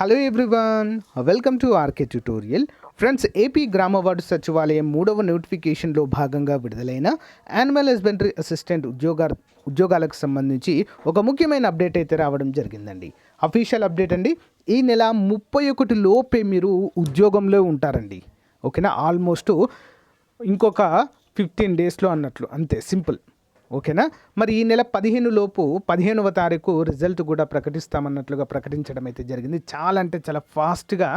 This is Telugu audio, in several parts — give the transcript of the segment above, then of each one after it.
Hello everyone welcome to RK tutorial friends AP గ్రామ వార్డు సచివాలయం మూడవ నోటిఫికేషన్లో భాగంగా విడుదలైన యానిమల్ హస్బెండరీ అసిస్టెంట్ ఉద్యోగ ఉద్యోగాలకు సంబంధించి ఒక ముఖ్యమైన అప్డేట్ అయితే రావడం జరిగిందండి. అఫీషియల్ అప్డేట్ అండి ఈ నెల ముప్పై ఒకటి లోపే మీరు ఉద్యోగంలో ఉంటారండి. ఓకేనా ఆల్మోస్ట్ ఇంకొక ఫిఫ్టీన్ డేస్లో అన్నట్లు అంతే సింపుల్. ఓకేనా? మరి ఈ నెల పదిహేను లోపు పదిహేనవ తారీఖు రిజల్ట్ కూడా ప్రకటిస్తామన్నట్లుగా ప్రకటించడం అయితే జరిగింది. చాలా అంటే చాలా ఫాస్ట్గా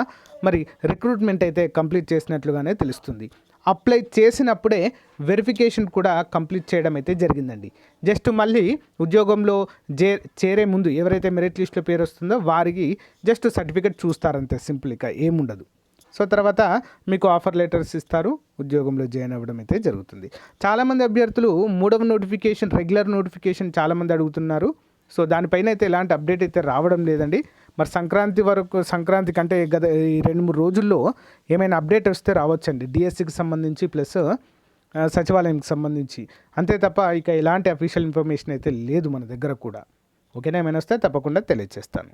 మరి రిక్రూట్మెంట్ అయితే కంప్లీట్ చేసినట్లుగానే తెలుస్తుంది. అప్లై చేసినప్పుడే వెరిఫికేషన్ కూడా కంప్లీట్ చేయడం అయితే జరిగిందండి. జస్ట్ మళ్ళీ ఉద్యోగంలో జే చేరే ముందు ఎవరైతే మెరిట్ లిస్ట్లో పేరు వస్తుందో వారికి జస్ట్ సర్టిఫికేట్ చూస్తారంతే సింపుల్ ఇక ఏముండదు. సో తర్వాత మీకు ఆఫర్ లెటర్స్ ఇస్తారు ఉద్యోగంలో జాయిన్ అవ్వడం అయితే జరుగుతుంది. చాలామంది అభ్యర్థులు మూడవ నోటిఫికేషన్ రెగ్యులర్ నోటిఫికేషన్ చాలామంది అడుగుతున్నారు. సో దానిపైన అయితే ఎలాంటి అప్డేట్ అయితే రావడం లేదండి. మరి సంక్రాంతి వరకు సంక్రాంతి కంటే గత ఈ రెండు మూడు రోజుల్లో ఏమైనా అప్డేట్ వస్తే రావచ్చండి. డిఎస్సికి సంబంధించి ప్లస్ సచివాలయంకి సంబంధించి. అంతే తప్ప ఇక ఎలాంటి అఫీషియల్ ఇన్ఫర్మేషన్ అయితే లేదు మన దగ్గర కూడా. ఓకేనా? ఏమైనా వస్తే తప్పకుండా తెలియజేస్తాను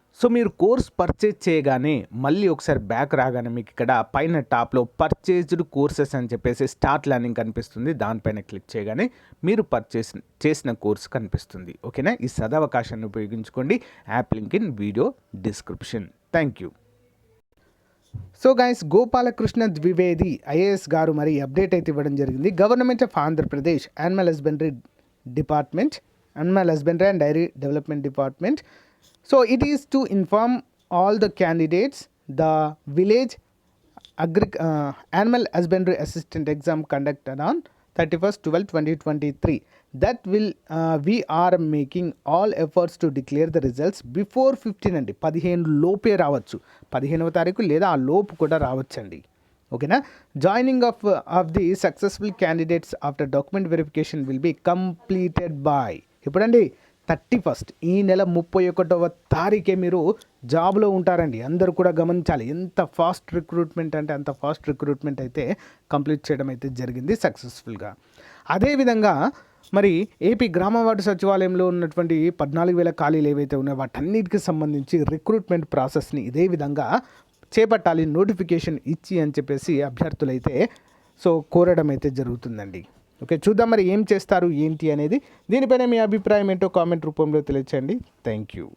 సో మీరు కోర్స్ పర్చేజ్ చేయగానే మళ్ళీ ఒకసారి బ్యాక్ రాగానే మీకు ఇక్కడ పైన టాప్లో పర్చేజ్డ్ కోర్సెస్ అని చెప్పేసి స్టార్ట్ లర్నింగ్ కనిపిస్తుంది. దానిపైన క్లిక్ చేయగానే మీరు పర్చేస్ చేసిన కోర్స్ కనిపిస్తుంది. ఓకేనా? ఈ సదవకాశాన్ని ఉపయోగించుకోండి. App link in video description thank you so guys Gopalakrishna Dwivedi IAS గారు మరి అప్డేట్ అయితే ఇవ్వడం జరిగింది. Government of Andhra Pradesh animal husbandry department animal husbandry and dairy development department so it is to inform all the candidates the village agri animal husbandry assistant exam conducted on thirty first twelve twenty twenty three that will we are making all efforts to declare the results before fifteen అండి. పదిహేను లోపే రావచ్చు. పదిహేనవ తారీఖు లేదా ఆ లోపు కూడా రావచ్చండి. ఓకేనా? Joining of of the successful candidates after document verification will be completed by ఇప్పుడండి thirty first ఈ నెల ముప్పై ఒకటవ తారీఖే మీరు జాబ్లో ఉంటారండి. అందరూ కూడా గమనించాలి. ఎంత ఫాస్ట్ రిక్రూట్మెంట్ అంటే అంత ఫాస్ట్ రిక్రూట్మెంట్ అయితే కంప్లీట్ చేయడం అయితే జరిగింది సక్సెస్ఫుల్గా. అదేవిధంగా మరి ఏపీ గ్రామ వార్డు సచివాలయంలో ఉన్నటువంటి పద్నాలుగు వేల ఖాళీలు ఏవైతే ఉన్నాయో వాటన్నిటికి సంబంధించి రిక్రూట్మెంట్ ప్రాసెస్ని ఇదే విధంగా చేపట్టాలి నోటిఫికేషన్ ఇచ్చి అని చెప్పేసి అభ్యర్థులైతే సో కోరడం అయితే జరుగుతుందండి. ఓకే చూద్దాం మరి ఏం చేస్తారు ఏంటి అనేది. దీనిపైన మీ అభిప్రాయం ఏంటో కామెంట్ రూపంలో తెలియచండి థ్యాంక్ యూ.